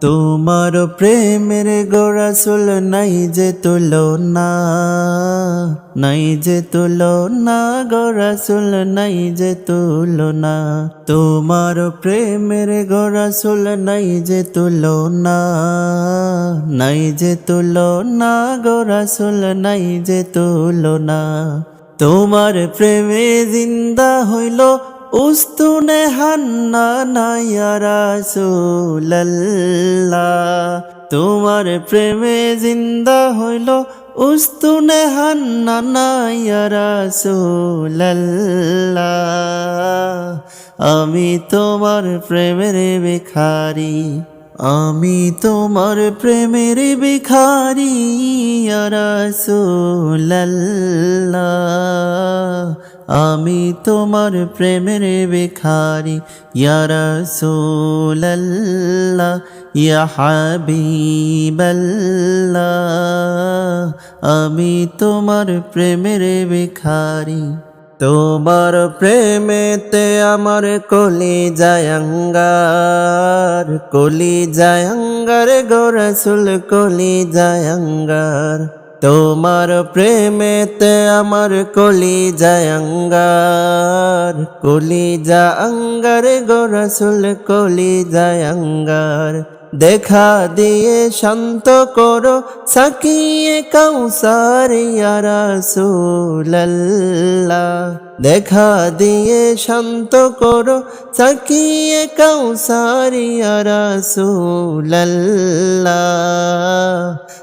তোমার প্রেমের গোরাসুল নাই যে তুলনা, নাই যে তুলনা গোরাসুল নাই যে তুলনা। তোমার প্রেমের গোরাসুল নাই যে তুলনা, নাই যে তুলনা গোরাসুল নাই যে তুলনা। তোমার প্রেমে জিন্দা হইল উস্তুনে হান্না নাইয়া রাসূলুল্লাহ। তোমার প্রেমে জিন্দা হইল উস্তুনে হান্না নাইয়া রাসূলুল্লাহ। আমি তোমার প্রেমের ভিখারি, আমি তোমার প্রেমের ভিখারি রাসূলুল্লাহ। আমি তোমার প্রেমের ভিখারি রাসূলুল্লাহ, ইয়া হাবিবাল্লাহ। আমি তোমার প্রেমের ভিখারি। তোমার প্রেমেতে আমার কলি জায়ঙ্গার কলি জায়ঙ্গার গোরসুল কলি জায়ঙ্গার তোমার প্রেমেতে আমার কলি জায়ঙ্গার কলি জাঙ্গার গোরসুল কলি জায়ঙ্গার দেখা দিয়ে শান্ত করো, সাকিয়ে কাউসার রাসূলুল্লাহ। দেখা দিয়ে শান্ত করো, সাকিয়ে কাউসার রাসূলুল্লাহ।